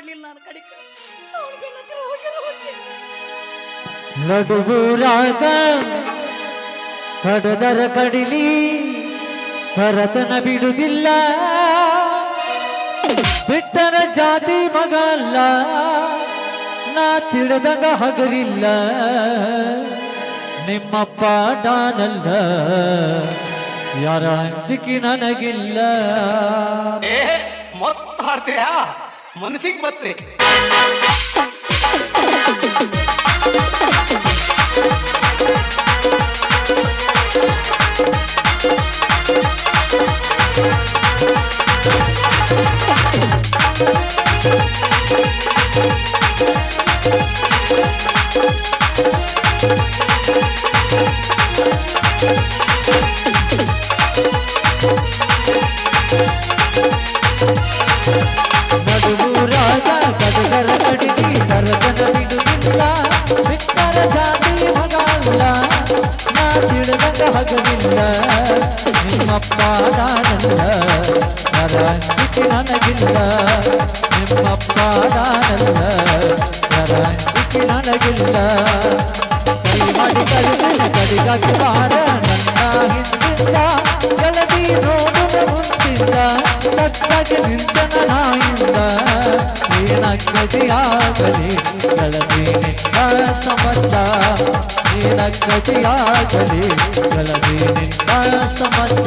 ಮಾಡ್ಲಿಲ್ಲ ನಾನು ಹೋಗಿ ನಡುಗೂರಾಗ ಕಡದರ ಕಡಿಲಿ ಕರತನ ಬಿಡುವುದಿಲ್ಲ ಬಿಟ್ಟರ ಜಾತಿ ಮಗ ಅಲ್ಲ ನಾ ತಿಳಿದಂಗ ಹಗರಿಲ್ಲ. ನಿಮ್ಮಪ್ಪ ಡಾನಲ್ಲ ಯಾರ ಹಂಚಿಕೆ ನನಗಿಲ್ಲ. ಏ ಮಸ್ತ್ ಹಾಡ್ತೀರಾ ಮನಸ್ಸಿಗೆ ಬತ್ರಿ ನಡುಗೂರಾಗ ಕಡದರ ಕಡಿಲಿ ಕರತನ ಬಿಡುವುದಿಲ್ಲ ಬಿಟ್ಟರ ಜಾತಿ ಮಗ ಅಲ್ಲ ನಾ ತಿಳಿದಂಗ ಹಗರಿಲ್ಲ ನಿಮ್ಮಪ್ಪ ನಾನಲ್ಲ ನರ ಹಂಚಿಕೆ ನನಗಿಲ್ಲ ನಿಮ್ಮಪ್ಪ ನಾನಲ್ಲ ನರ ಹಂಚಿಕೆ ನನಗಿಲ್ಲ ಕೈ ಮಾಡಿ ಕಲಿತು ಕಡಿಗಾಗಿ ಬಾರ ನನ್ನ ಹಿಂದಿಲ್ಲ ಗೆಳತಿ ನೋಡು ಮುಂದಿಲ್ಲ ಸತ್ತಾಗಿ ನಿಂತನ ನಾಯಿಂದ ಏನಕ್ಕತಿಯಾಗಲಿ ಗೆಳತಿ ನಿನ್ನ ಸಮಸ್ತ ನಿನ್ನ ಸಮಸ್ತ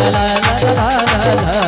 ಹಂಚಿಕೆ ನನಗಿಲ್ಲ ಲಲ ಲಲ ಲಲ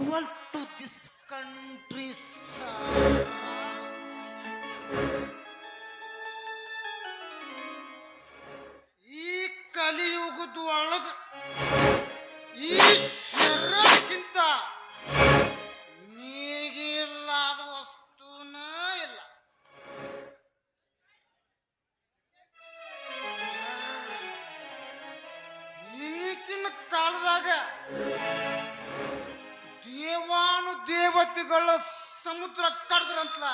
equal to this country. ಈ ಕಲಿಯುಗದ ಒಳಗ ಈ ಶರಕ್ಕಿಂತ ನೀಗಿಲ್ಲದ ವಸ್ತುನ ಇಲ್ಲ ಈಗಿನ ಕಾಲದಾಗ ದೇವಾನು ಸಮುದ್ರ ಕಡ್ದ್ರಂತಲ.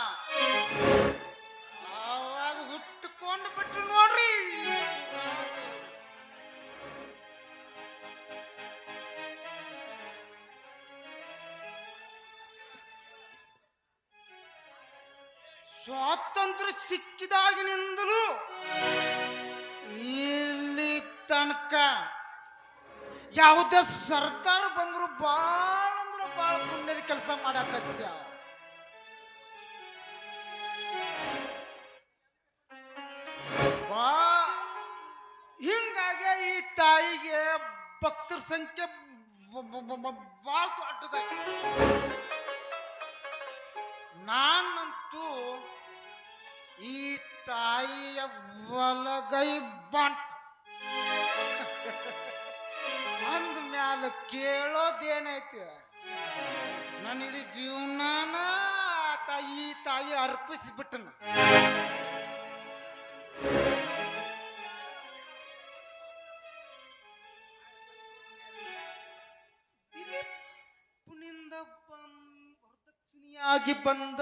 ಆವಾಗ ಹುಟ್ಟುಕೊಂಡು ಬಿಟ್ರು ನೋಡ್ರಿ. ಸ್ವಾತಂತ್ರ್ಯ ಸಿಕ್ಕಿದಾಗಿನಿಂದಲೂ ಇಲ್ಲಿ ತನಕ ಯಾವುದೇ ಸರ್ಕಾರ ಬಂದ್ರು ಬಾಳ ಬಾಳ ಪುಣ್ಯದ ಕೆಲಸ ಮಾಡಾಕತ್ಯ. ಹಿಂಗಾಗಿ ಈ ತಾಯಿಗೆ ಭಕ್ತರ ಸಂಖ್ಯೆ ಬಾಳ ದೊಡ್ಡದೈತಿ ನಾನಂತೂ ಈ ತಾಯಿಯ ಒಲಗೈ ಬಂಟ ಅಂದ ಮ್ಯಾಲ ಕೇಳೋದೇನೈತಿ? ನನ್ನ ಇಡೀ ಜೀವನಾನ ತಾಯಿ ತಾಯಿ ಅರ್ಪಿಸಿಬಿಟ್ಟನು. ಬಂದ್ ವರದಕ್ಷಿಣೆಯಾಗಿ ಬಂದ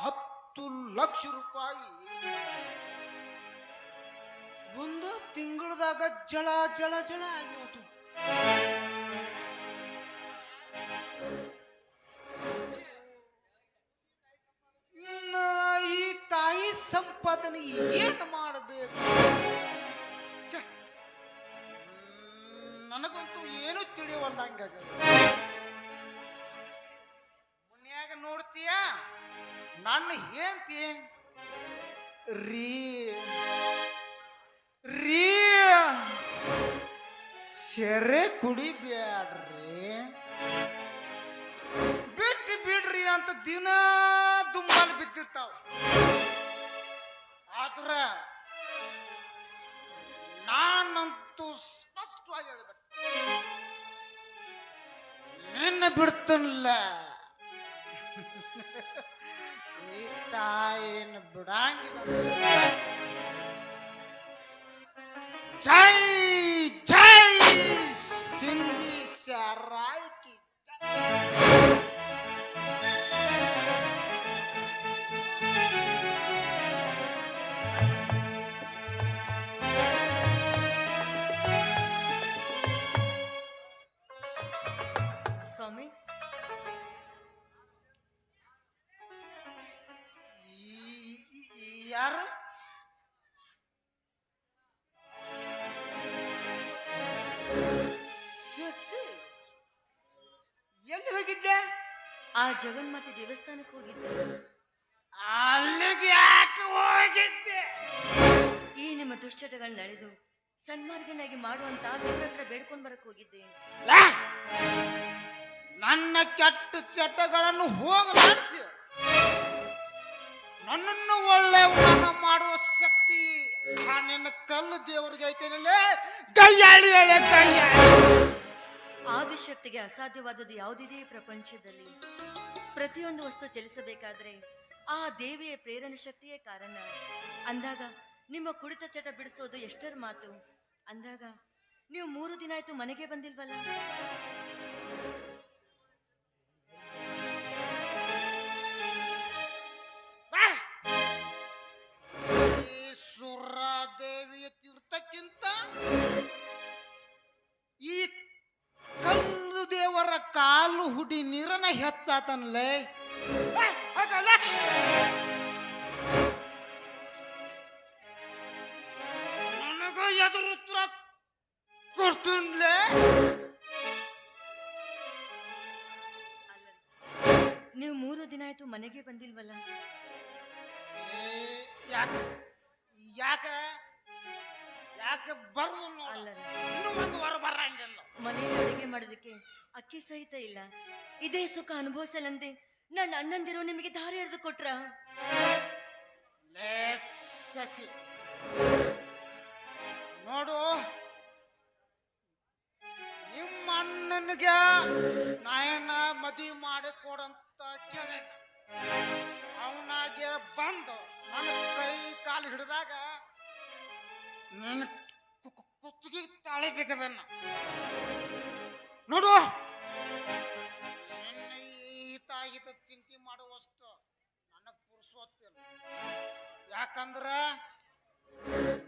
ಹತ್ತು ಲಕ್ಷ ರೂಪಾಯಿ. ಒಂದು ತಿಂಗಳದಾಗ ಜಳ ಜಳ ಜಳ ಆಗಿತ್ತು ಸಂಪಾದನೆ ಏನು ಮಾಡಬೇಕು? ನನಗಂತೂ ಏನು ತಿಳಿಯವಲ್ಲ ಹಂಗಾಗ ಮುನ್ಯಾಗ ನೋಡ್ತೀಯ? ನನ್ನ ಏನ್ತಿ ರೀ ರೀ ಸೆರೆ ಕುಡಿಬ್ಯಾಡ್ರಿ. ಬಿಟ್ಟು ಬಿಡ್ರಿ ಅಂತ ದಿನ ದುಂಬಾಲ್ ಬಿದ್ದಿರ್ತಾವ. ಆದ್ರ ನಾನಂತೂ ಸ್ಪಷ್ಟವಾಗಿ ಹೇಳ್ಬೇಕು. ನಿನ್ನ ಬಿಡ್ತನಲ್ಲ? ಈ ತಾಯಿನ ಬಿಡಂಗಿಲ್ಲ. ಜೈ ಜೈ ಸಿಂಧಿ ಶರಾಯ್ಕಿ ಜಗನ್ಮಾತೆ ದೇವಸ್ಥಾನಕ್ಕೆ ಹೋಗಿದ್ದೆ. ಅಲ್ಲಿಗೆ ಯಾಕೆ ಹೋಗಿದ್ದೆ? ಈ ನಿಮ್ಮ ದುಶ್ಚಟಗಳು ನಡೆದು ಸನ್ಮಾರ್ಗನಾಗಿ ಮಾಡುವಂತ ದೇವ್ರ ಹತ್ರ ಬೇಡ್ಕೊಂಡ್ ಬರಕ್ ಹೋಗಿದ್ದೆ. ಲೇ! ನನ್ನ ಕೆಟ್ಟ ಚಟಗಳನ್ನು ಹೋಗಲಾಡಿಸಿ ನನ್ನನ್ನು ಒಳ್ಳೆಯವನ್ನ ಮಾಡುವ ಶಕ್ತಿ ಆ ನಿನ್ನ ಕಲ್ಲು ದೇವರಿಗೆ ಐತೇನಲ್ಲೇ? ಕೈಯಾಳಿ ಹೇಳಿ ಆದಿಶಕ್ತಿಗೆ ಅಸಾಧ್ಯವಾದದ್ದು ಯಾವುದಿದೆ ಈ ಪ್ರಪಂಚದಲ್ಲಿ? ಪ್ರತಿಯೊಂದು ವಸ್ತು ಚಲಿಸಬೇಕಾದ್ರೆ ಆ ದೇವಿಯ ಪ್ರೇರಣೆ ಶಕ್ತಿಯೇ ಕಾರಣ. ಅಂದಾಗ ನಿಮ್ಮ ಕುಡಿತ ಚಟ ಬಿಡಿಸೋದು ಎಷ್ಟರ ಮಾತು. ಅಂದಾಗ ನೀವು ಮೂರು ದಿನ ಆಯ್ತು ಮನೆಗೆ ಬಂದಿಲ್ವಲ್ಲ? ದೇವಿಯ ತೀರ್ಥಕ್ಕಿಂತ ಈ ಕಲ್ಲು ದೇವರ ಕಾಲು ಹುಡಿ ನೀರನ ಹೆಚ್ಚಾತನ್ಲೇ. ನನಗ ಎದುರು ಉತ್ತರ ಕೊಡ್ತೀನ್ಲೇ? ಅಲ್ಲ ನೀವು ಮೂರು ದಿನ ಆಯ್ತು ಮನೆಗೆ ಬಂದಿಲ್ವಲ್ಲ? ಯಾಕ ಯಾಕ? ಯಾಕೆ ಬರ್ಲು ಅಲ್ಲ ಇನ್ನೂ ಒಂದು ವಾರ ಬರಂಗಿಲ್ಲ. ಮನೆಯಲ್ಲಿ ಅಡುಗೆ ಮಾಡೋದಕ್ಕೆ ಅಕ್ಕಿ ಸಹಿತ ಇಲ್ಲ. ಇದೇ ಸುಖ ಅನುಭವಿಸಲಂದೆ ನನ್ನ ಅಣ್ಣಂದಿರು ನಿಮಗೆ ದಾರಿ ಎರೆದು ಕೊಟ್ರ? ನೋಡು, ನಿಮ್ಮ ಅಣ್ಣನಿಗೆ ನಾಯನ ಮದುವೆ ಮಾಡಿ ಕೊಡಂತ ಕೇಳ ಅವನಾಗೆ ಬಂದು ನನ್ನ ಕೈ ಕಾಲು ಹಿಡಿದಾಗ ನನ್ನ ತಾಳಿಬೇಕದನ್ನ. ನೋಡು. ಹಿತ ಹಿತ ಚಿಂತೆ ಮಾಡುವಷ್ಟು ನನಗೆ ಪುರುಷೋತ್ತಿಲ್ಲ ಯಾಕಂದ್ರ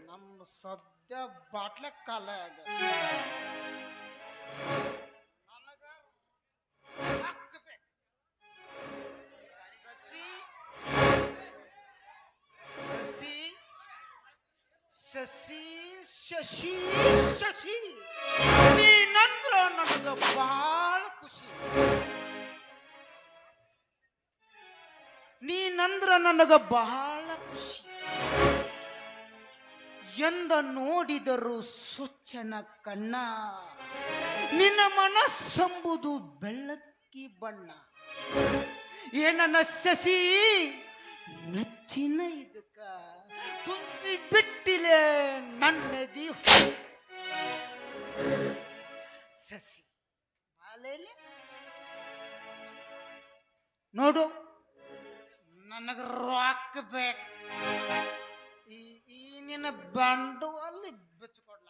ನಮ್ಮ ಸದ್ಯ ಬಾಟ್ಲ ಕಾಲ ಆಗ ಸಸಿ ಸಸಿ ಸಸಿ ಶಶಿ ಶಶಿ, ನೀನಂದ್ರ ನನಗ ಬಹಳ ಖುಷಿ. ನೀನಂದ್ರ ನನಗ ಬಹಳ ಖುಷಿ. ಎಂದ ನೋಡಿದರು ಸ್ವಚ್ಛನ ಕಣ್ಣ, ನಿನ್ನ ಮನಸ್ಸಂಬುದು ಬೆಳ್ಳಕ್ಕಿ ಬಣ್ಣ. ಏನನ್ನ ಸಸಿ ಮೆಚ್ಚಿನ ಇದಕ್ಕ ಕುಂತಿ ಬಿಟ್ಟಿಲೆ ನನ್ನದಿ ಸಸಿ ಬಾಲೆಯಲ್ಲಿ ನೋಡು ನನಗ ರಾಕ್ ಬೇಕು. ಈ ನಿನ್ನ ಬಂಡವಾಳ ಬಿಚ್ಕೊಡ್ಲ.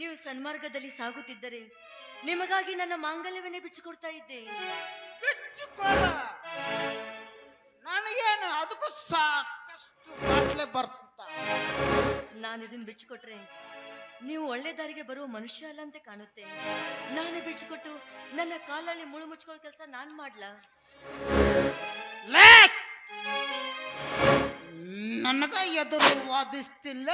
ನೀವು ಸನ್ಮಾರ್ಗದಲ್ಲಿ ಸಾಗುತ್ತಿದ್ದರೆ ನಿಮಗಾಗಿ ನನ್ನ ಮಾಂಗಲ್ಯವನ್ನೇ ಬಿಚ್ಚಿಕೊಡ್ತಾ ಇದ್ದೆ. ಬಿಚ್ಚಿಕೊಡ ನನಗೇನು? ಅದಕ್ಕೂ ಬಾಟ್ಲೆ ಬರ್ತ. ನಾನು ಇದನ್ನ ಬಿಚ್ಚಿಕೊಟ್ರೆ ನೀವು ಒಳ್ಳೆ ದಾರಿಗೆ ಬರುವ ಮನುಷ್ಯ ಅಲ್ಲ ಅಂತ ಕಾಣುತ್ತೆ. ನಾನೇ ಬಿಚ್ಚಿಕೊಟ್ಟು ನನ್ನ ಕಾಲಲ್ಲಿ ಮುಳು ಮುಚ್ಕೊಳ್ಳೋ ಕೆಲಸ ನಾನ್ ಮಾಡ್ಲಾ? ಲೇ ನನಗ ಎದುರು ವಾದಿಸ್ತಿಲ್ಲ.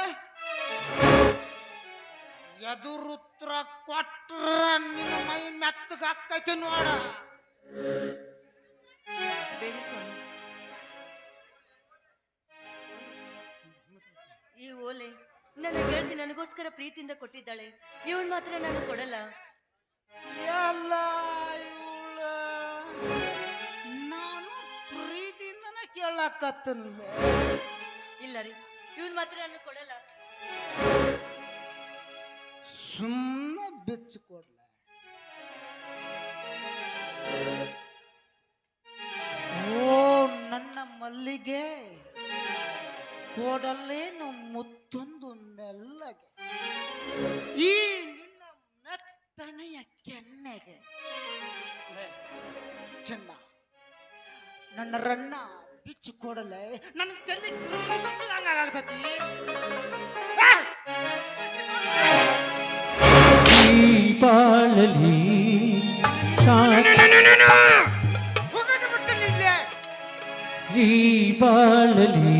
ಎದುರುತ್ರ ಕೊಟ್ರ ನಿನ್ನ ಮೈ ಮೆತ್ತಗ ಆಕೈತಿ ನೋಡ. ಈ ಓಲೆ ನನ್ನ ಗೆಳತಿ ನನಗೋಸ್ಕರ ಪ್ರೀತಿಯಿಂದ ಕೊಟ್ಟಿದ್ದಾಳೆ. ಇವನ್ ಮಾತ್ರ ನಾನು ಕೊಡಲ್ಲ. ಎಲ್ಲ ಇವ್ಳ. ನಾನು ಪ್ರೀತಿಯಿಂದನ ಕೇಳಕತ್ತನ್ಲೆ ಇಲ್ಲ ರೀ ಇವನ್ ಮಾತ್ರ ನಾನು ಕೊಡಲ್ಲ. ಸುಮ್ಮನೆ ಬಿಚ್ಚಿಕೊಡ್ಲ ಓ ಕೊಡಲೇನು ಮುತ್ತೊಂದು ಮೆಲ್ಲಗೆ ಈ ನಿನ್ನ ಮೆತ್ತನೆಯ ಕೆನ್ನೆಗೆ. ಚೆನ್ನ. ನನ್ನ ರನ್ನ ಬಿಚ್ಚು ಕೊಡಲೆ ನನ್ನ ತಲೆ ಹಂಗಾಗ್ತತಿ. ಪಾಳಲಿ. ಈ ಬಾಳಲಿ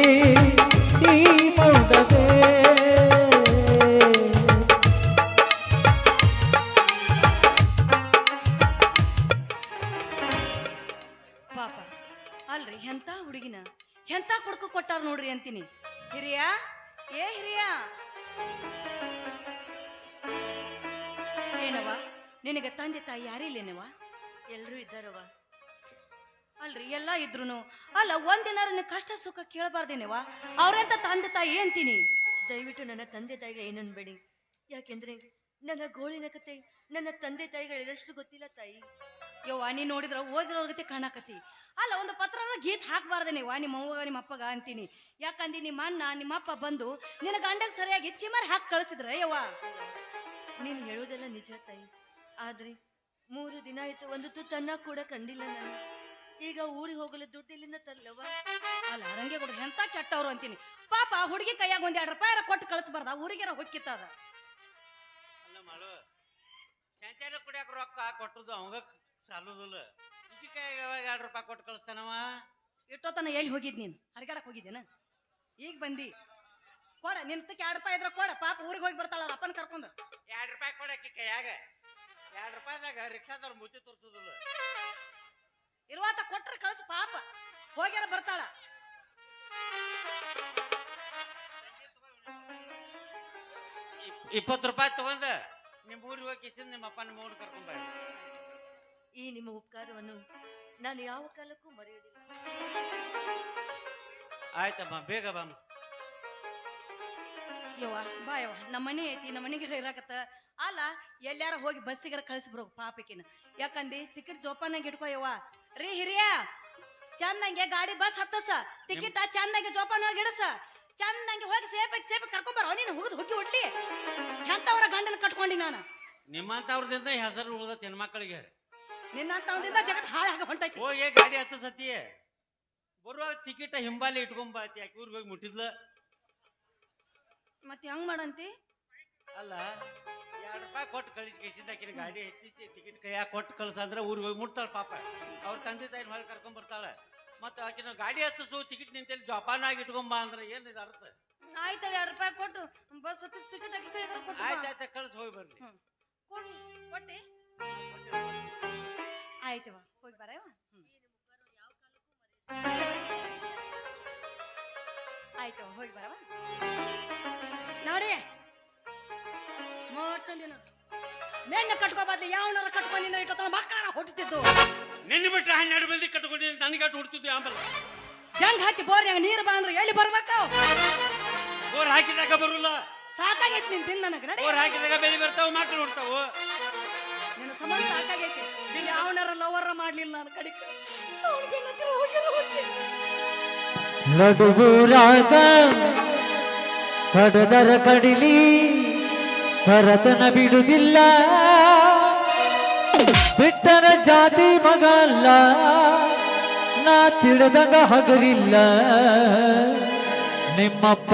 ಅಂತೀನಿ ಹಿರಿಯ? ಏ ಹಿರಿಯ? ಏನವ ನಿನಗೆ ತಂದೆ ತಾಯಿ ಯಾರಿಲ್ಲೇನವ ಎಲ್ಲರೂ ಇದ್ದಾರವ ಅಲ್ರಿ ಎಲ್ಲ ಇದ್ರು ಅಲ್ಲ ಒಂದಿನ ಕಷ್ಟ ಸುಖ ಕೇಳಬಾರ್ದೇನವ ಅವ್ರಂತ ತಂದೆ ತಾಯಿ ಅಂತೀನಿ ದಯವಿಟ್ಟು ನನ್ನ ತಂದೆ ತಾಯಿಗೆ ಏನನ್ಬೇಡಿ ಯಾಕೆಂದ್ರೆ ನನ್ನ ಗೋಳಿನ ಕತೆ ನನ್ನ ತಂದೆ ತಾಯಿಗಳೆಲ್ಲಷ್ಟು ಗೊತ್ತಿಲ್ಲ ತಾಯಿ. ಯವ್ವ ನೀ ನೋಡಿದ್ರ ಓದಿರೋ ಗತಿ ಕಾಣಕತಿ ಅಲ್ಲ ಒಂದು ಪತ್ರ ಗೀಚ್ ಹಾಕ್ಬಾರ್ದೇನೇವ ನಿಮ್ಮ ಅವ್ವಗ ನಿಮ್ಮ ಅಪ್ಪಗ ಅಂತೀನಿ. ಯಾಕಂದಿ ನಿಮ್ಮ ಅಣ್ಣ ನಿಮ್ಮ ಅಪ್ಪ ಬಂದು ನಿನ್ನ ಗಂಡಗ್ ಸರಿಯಾಗಿ ಚಿಮರ್ ಹಾಕಿ ಕಳಿಸಿದ್ರ ಯವ್ವ? ನೀನು ಹೇಳೋದೆಲ್ಲ ನಿಜ ತಾಯಿ. ಆದ್ರೆ ಮೂರು ದಿನ ಆಯ್ತು ಒಂದು ತುತ್ತನ್ನ ಕೂಡ ಕಂಡಿಲ್ಲ ನಾನು. ಈಗ ಊರಿಗೆ ಹೋಗಲು ದುಡ್ಡಿಲ್ಲಿಂದ ತರ್ಲವ ಅಲ್ಲ ರಂಗೆ ಕೊಡು ಎಂತ ಕೆಟ್ಟವ್ರು ಅಂತೀನಿ. ಪಾಪ ಹುಡುಗಿ ಕೈಯಾಗ ಒಂದ್ ಎರಡು ರೂಪಾಯಿ ಕೊಟ್ಟು ಕಳಿಸ್ಬಾರ್ದ ಊರಿಗೆರ ಹೊಕ್ಕಿತ್ತದ. ಅಲ್ಲ ಮಾಡು. ಚಂಚನ ಕುಡಿಯಾಕ ರೊಕ್ಕ ಕೊಟ್ಟದ್ದು ಅವಂಗ ಸಾಲುದಿಲ್ಲ ಯಾವಾಗ ಎರಡು ರೂಪಾಯಿ ಕೊಟ್ಟು ಕಳಿಸ್ತಾನವ? ಇಟ್ಟೋತನ ಎಲ್ಲಿ ಹೋಗಿದ್ ನೀನು? ಹರಿಗಾಡಕ್ ಹೋಗಿದ್ದೇನ? ಈಗ ಬಂದಿ. ಕೊಡ ನಿಂತಕ್ಕೆ ಎರಡು ರೂಪಾಯಿ ಇದ್ರ ಕೊಡ. ಪಾಪ ಊರಿಗೆ ಹೋಗಿ ಬರ್ತಾಳ ಅವ್ರ ಅಪ್ಪನ ಕರ್ಕೊಂಡು. ಎರಡು ರೂಪಾಯಿ ಕೊಡಕ್ಕೆ ಕೈಯಾಗ. ಎರಡು ರೂಪಾಯಿದಾಗ ರಿಕ್ಷಾದವ್ರು ಮುಚ್ಚಿ ತೋರ್ಸೋದಿಲ್ಲ ಇರುವಾತ ಕೊಟ್ರೆ ಕಳ್ಸು ಪಾಪ. ಹೋಗ್ಯಾರ ಬರ್ತಾಳ. ಇಪ್ಪತ್ತು ರೂಪಾಯಿ ತಗೊಂಡ ನಿಮ್ಮ ಊರಿಗೆ ಹೋಗಿ ಕಿಸಿಂದ ನಿಮ್ಮ ಅಪ್ಪನ ಮೂರು ಊರಿಗೆ ಕರ್ಕೊಂಡ್ ಬಾ ಈ ನಿಮ್ಮ ಉಪಕಾರವನ್ನು ನಾನು ಯಾವ ಕಾಲಕ್ಕೂ ಮರೆಯೋದಿಲ್ಲ ಆಯ್ತಮ್ಮ ಬೇಗ ಬಾಮ ಯವ್ವ ಬಾ ಯವ್ವ. ನಮ್ಮ ಮನೆ ಐತಿ ನಮ್ಮ ಮನೆಗೆ ಇರಾಕತ್ತ. ಅಲ್ಲ ಎಲ್ಲಾರ ಹೋಗಿ ಬಸ್ಸಿಗಾರ ಕಳಿಸ್ಬಿಡು ಪಾಪಕಿನ. ಯಾಕಂದಿ? ಟಿಕೆಟ್ ಜೋಪಾನಾಗ ಇಟ್ಕೋ ಯವ್ವ. ರೀ ಹಿರಿಯ ಚಂದಂಗೆ ಗಾಡಿ ಬಸ್ ಹತ್ತಸ. ಟಿಕೆಟ್ ಚಂದಂಗೆ ಜೋಪಾನವಾಗಿ ಇಡಸ. ಚಂದಂಗೆ ಹೋಗಿ ಸೇಫ್ ಸೇಫ್ ಕರ್ಕೊಂಬರೋ ನೀನು ಹೋಗಿ ಹೋಗಿ ಹೊಡ್ಲಿ. ಎಂತವರ ಗಂಡನ ಕಟ್ಕೊಂಡಿ ನಾನು. ನಿಮ್ಮಂತವ್ರದಿಂದ ಹೆಸರು ಉಳ್ದತ್ ಹೆಣ್ಮಕ್ಳಿಗೆ ನಿನ್ನಂತ ಒಂದಿಂದ ಜಗತ್ ಹಾಳಾಗ ಹೊಂಟೈತಿ. ಹೋಗಿ ಗಾಡಿ ಹತ್ತ ಸತಿ. ಬರುವಾಗ ಟಿಕೆಟ್ ಹಿಂಬಾಲಿ ಇಟ್ಕೊಂಬ ಯಾಕೆ ಊರಿಗೆ ಹೋಗಿ ಮುಟ್ಟಿದ್ಲ? ಮತ್ತೆ ಹೆಂಗ್ ಮಾಡಂತಿ? ಅಲ್ಲ ಎರಡು ರೂಪಾಯಿ ಕೊಟ್ಟು ಕಳಿಸಿ ಕಳಿಸಿದ ಆಕಿನ ಗಾಡಿ ಹತ್ತಿಸಿ ಟಿಕೆಟ್ ಕೈಯಾಗ ಕೊಟ್ಟು ಕಳ್ಸ ಅಂದ್ರೆ ಊರಿಗೆ ಹೋಗಿ ಮುಟ್ತಾಳೆ ಪಾಪ. ಅವ್ರ ತಂದೆ ತಾಯಿ ಹೊರಗೆ ಕರ್ಕೊಂಡ್ ಬರ್ತಾಳೆ. ಮತ್ತೆ ಆಕಿನ ಗಾಡಿ ಹತ್ತಿಸು ಟಿಕೆಟ್ ನಿಂತಲ್ಲಿ ಜೋಪಾನಾಗಿ ಇಟ್ಕೊಂಬ ಅಂದ್ರೆ ಏನು ಇದು ಅರ್ಥ? ಆಯ್ತು ಎರಡು ರೂಪಾಯಿ ಕೊಟ್ಟು ಬಸ್ ಹತ್ತಿಸ್ ಟಿಕೆಟ್ ಹಾಕಿ ಕೈ ಕೊಟ್ಟು ಬಾ. ಆಯ್ತು ಆಯ್ತು ಕಳ್ಸಿ ಹೋಗಿ ಬರ್ಲಿ ಕೊಟ್ಟಿ. ಆಯ್ತವ ಹೋಗಿ ಬರವ ಆಯ್ತವ ಹೋಗಿ ಬರವ ನೋಡಿ. ಮಾಡ್ತೀನಿ ನಾನು ನೆನ್ನೆ ಕಟ್ಕೋಬಾದ್ಲಿ ಯಾವನಾರ ಕಟ್ಕೊಂಡಿಂದ ಇಟ್ಟು ಮಕ್ಕಳ ಹುಟ್ಟುತ್ತಿದ್ದು ನಿನ್ನ ಹಣ್ಣು ಹನ್ನೆರಡು ಮಂದಿ ಕಟ್ಕೊಂಡಿದ್ದೀನಿ ನನಗೆ ಅಟ್ಟು ಹುಡ್ತಿದ್ದು ಆಮೇಲೆ ಜಂಗ್ ಹಾಕಿ ಬೋರ್ನ್ಯಾಗ ನೀರು ಬಾ ಅಂದ್ರೆ ಎಲ್ಲಿ ಬರ್ಬೇಕು? ಬೋರ್ ಹಾಕಿದಾಗ ಬರುಲ್ಲ. ಸಾಕಾಗೈತಿ ನಿನ್ ತಿಂದ ನನಗೆ ನಡಿ. ಬೋರ್ ಹಾಕಿದಾಗ ಬೆಳಿ ಬರ್ತಾವ ಮಕ್ಳು ಹುಡ್ತಾವು ನಿನ್ನ ಸಂಬಂಧ ಸಾಕಾಗೈತಿ. ಯಾವನಾರ ಲವರ ಮಾಡ್ಲಿಲ್ಲ ನಾನು ಕಡಿಕ. ಅವ್ನ ಬೆನ್ನ ಹತ್ತಿರ ಹೋಗಿಲ್ಲ ಹೋಗಿ ಲಡುಗುರಾಗ ಕಡದರ ಕಡಿಲಿ ಭರತನ ಬಿಡುವುದಿಲ್ಲ ಬಿಟ್ಟನ ಜಾತಿ ಮಗಲ್ಲ ನಾ ತಿಳಿದಂಗ ಹಗರಿಲ್ಲ ನಿಮ್ಮಪ್ಪ